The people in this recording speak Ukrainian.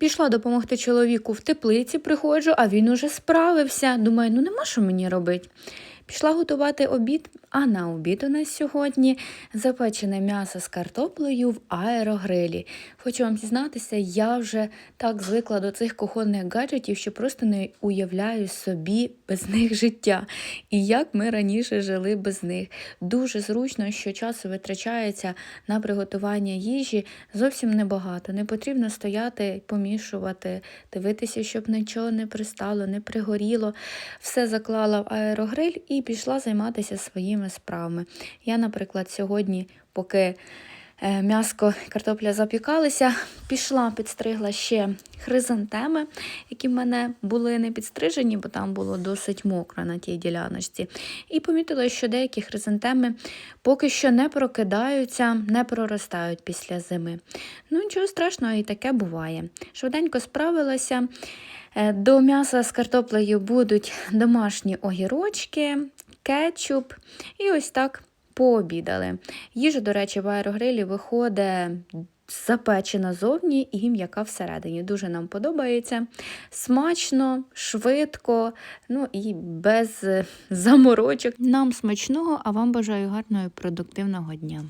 Пішла допомогти чоловіку в теплиці, приходжу, а він уже справився. Думаю, ну нема що мені робити. Пішла готувати обід, а на обід у нас сьогодні запечене м'ясо з картоплею в аерогрилі. Хочу вам зізнатися, я вже так звикла до цих кухонних гаджетів, що просто не уявляю собі без них життя. І як ми раніше жили без них. Дуже зручно, що часу витрачається на приготування їжі зовсім небагато. Не потрібно стояти, помішувати, дивитися, щоб нічого не пристало, не пригоріло. Все заклала в аерогриль і пішла займатися своїми справами. Я, наприклад, сьогодні, поки м'яско картопля запікалися, пішла, підстригла ще хризантеми, які в мене були не підстрижені, бо там було досить мокро на тій діляночці. І помітила, що деякі хризантеми поки що не прокидаються, не проростають після зими. Ну, нічого страшного, і таке буває. Швиденько справилася. Е, До м'яса з картоплею будуть домашні огірочки, кетчуп і ось так пообідали. Їжа, до речі, в аерогрилі виходить запечена зовні і м'яка всередині. Дуже нам подобається. Смачно, швидко, ну і без е, заморочок. Нам смачного, а вам бажаю гарного і продуктивного дня.